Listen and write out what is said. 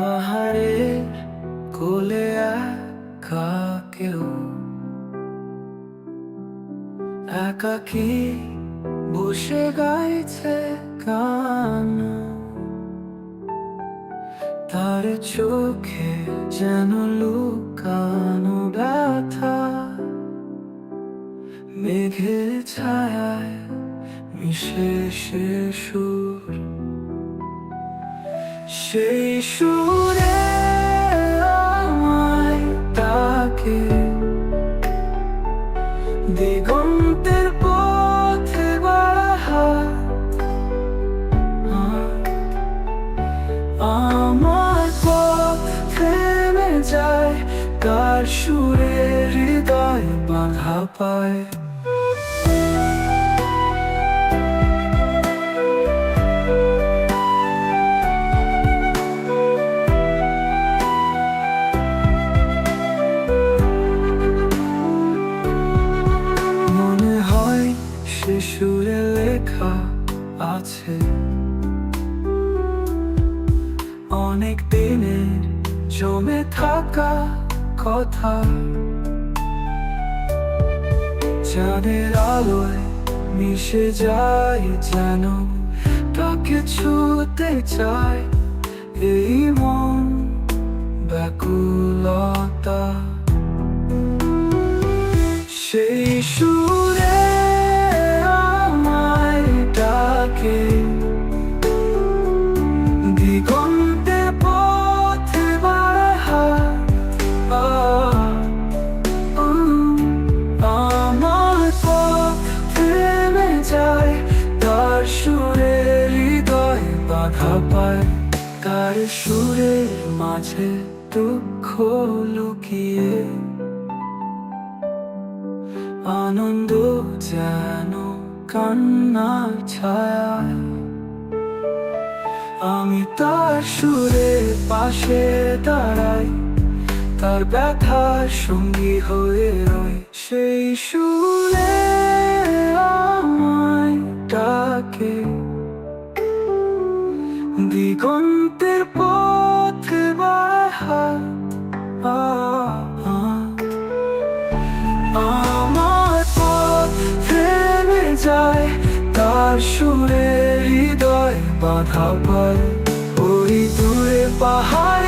পাহাড়ের কোলে একা কেউ? একাকি বসে গাইছে গান? তার চোখে যেন লুকানো ব্যথা। মেঘের ছায়ায় মিশে সে সেই সুরে আমায় তাকে দিগন্তের পথে আমার পথ থেমে যায় তার সুরে হৃদয় বাধা পায়। সুরে লেখা আছে। অনেক দিনের জমে থাকা কথা। চাঁদের আলোয় মিশে যায় যেন তাকে ছুতে চায়। এই মন ব্যাকুলতা। দিগন্তে পথে আমার যায়। তার হৃদয় সুরের মাঝে দুঃখ লুকিয়ে আনন্দ যেন কান্নার ছায়া আমি তার সুরের পাশে দাঁড়াই, তার ব্যথার সঙ্গী হয়ে রই। সেই সুরে ডাকে। দিগন্তের পথে বাহা আমার পথ থেমে যায়, তার সুরে হৃদয় বাধা ওই দূরে পাহাড়ের